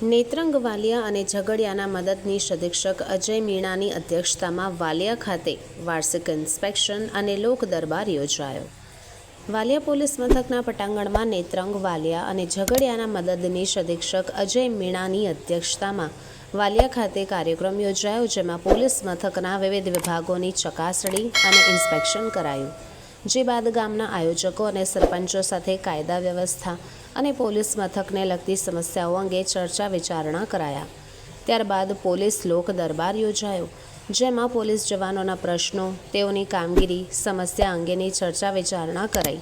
નેત્રંગ વાલિયા અને ઝઘડિયાના મદદનીશ અધિક્ષક અજય મીણાની અધ્યક્ષતામાં વાલિયા ખાતે વાર્ષિક ઇન્સ્પેક્શન અને લોક દરબાર યોજાયો. વાલિયા પોલીસ મથકના પટાંગણમાં નેત્રંગ વાલિયા અને ઝઘડિયાના મદદનીશ અધિક્ષક અજય મીણાની અધ્યક્ષતામાં વાલિયા ખાતે કાર્યક્રમ યોજાયો, જેમાં પોલીસ મથકના વિવિધ વિભાગોની ચકાસણી અને ઇન્સ્પેક્શન કરાયું. જે બાદ ગામના આયોજકો અને સરપંચો સાથે કાયદા વ્યવસ્થા અને પોલીસ મથકને લગતી સમસ્યાઓ અંગે ચર્ચા વિચારણા કરાયા. ત્યારબાદ પોલીસ લોક દરબાર યોજાયો, જેમાં પોલીસ જવાનોના પ્રશ્નો, તેઓની કામગીરી, સમસ્યા અંગેની ચર્ચા વિચારણા કરાઈ.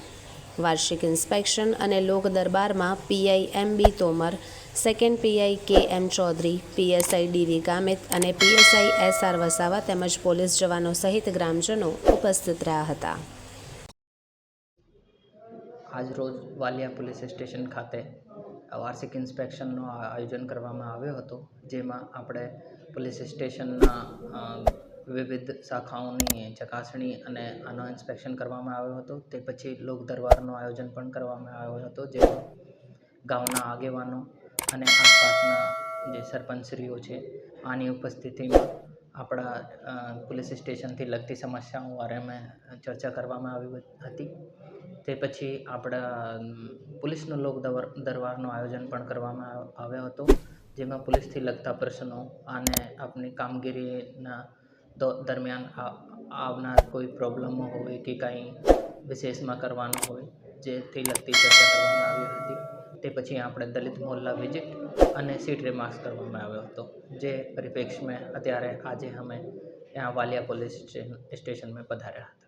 વાર્ષિક ઇન્સ્પેક્શન અને લોક દરબારમાં PI M B Tomar, second PI K M Chaudhary PSI DV Gamit અને પીએસઆઈ એસ આર વસાવા તેમજ પોલીસ જવાનો સહિત ગ્રામજનો ઉપસ્થિત રહ્યા હતા. આજરોજ વાલિયા પોલીસ સ્ટેશન ખાતે વાર્ષિક ઇન્સ્પેક્શનનું આયોજન કરવામાં આવ્યો હતો, જેમાં આપણે પોલીસ સ્ટેશનના વિવિધ શાખાઓની ચકાસણી અને આનો ઇન્સ્પેક્શન કરવામાં આવ્યો હતો. તે પછી લોક દરબારનું આયોજન પણ કરવામાં આવ્યો હતો જેમાં ગામના આગેવાનો અને આસપાસના જે સરપંચશ્રીઓ છે, આની ઉપસ્થિતિમાં આપણા પોલીસ સ્ટેશનથી લગતી સમસ્યાઓ બારે મેં ચર્ચા કરવામાં આવી હતી. તે પછી આપણા પોલીસનો લોક દરબારનું આયોજન પણ કરવામાં આવ્યો હતો, જેમાં પોલીસથી લગતા પ્રશ્નો અને આપણી કામગીરીના દરમિયાન આવનાર કોઈ પ્રોબ્લમો હોય કે કાંઈ વિશેષમાં કરવાનું હોય જેથી લગતી ચર્ચા કરવામાં આવી હતી તે પછી આપણે દલિત મોહલ્લા વિઝિટ અને સીટ રિમાર્ક્સ કરવામાં આવ્યો હતો, જે પરિપ્રેક્ષમાં અત્યારે આજે અમે ત્યાં વાલિયા પોલીસ સ્ટેશન સ્ટેશનમાં પધાર્યા હતા.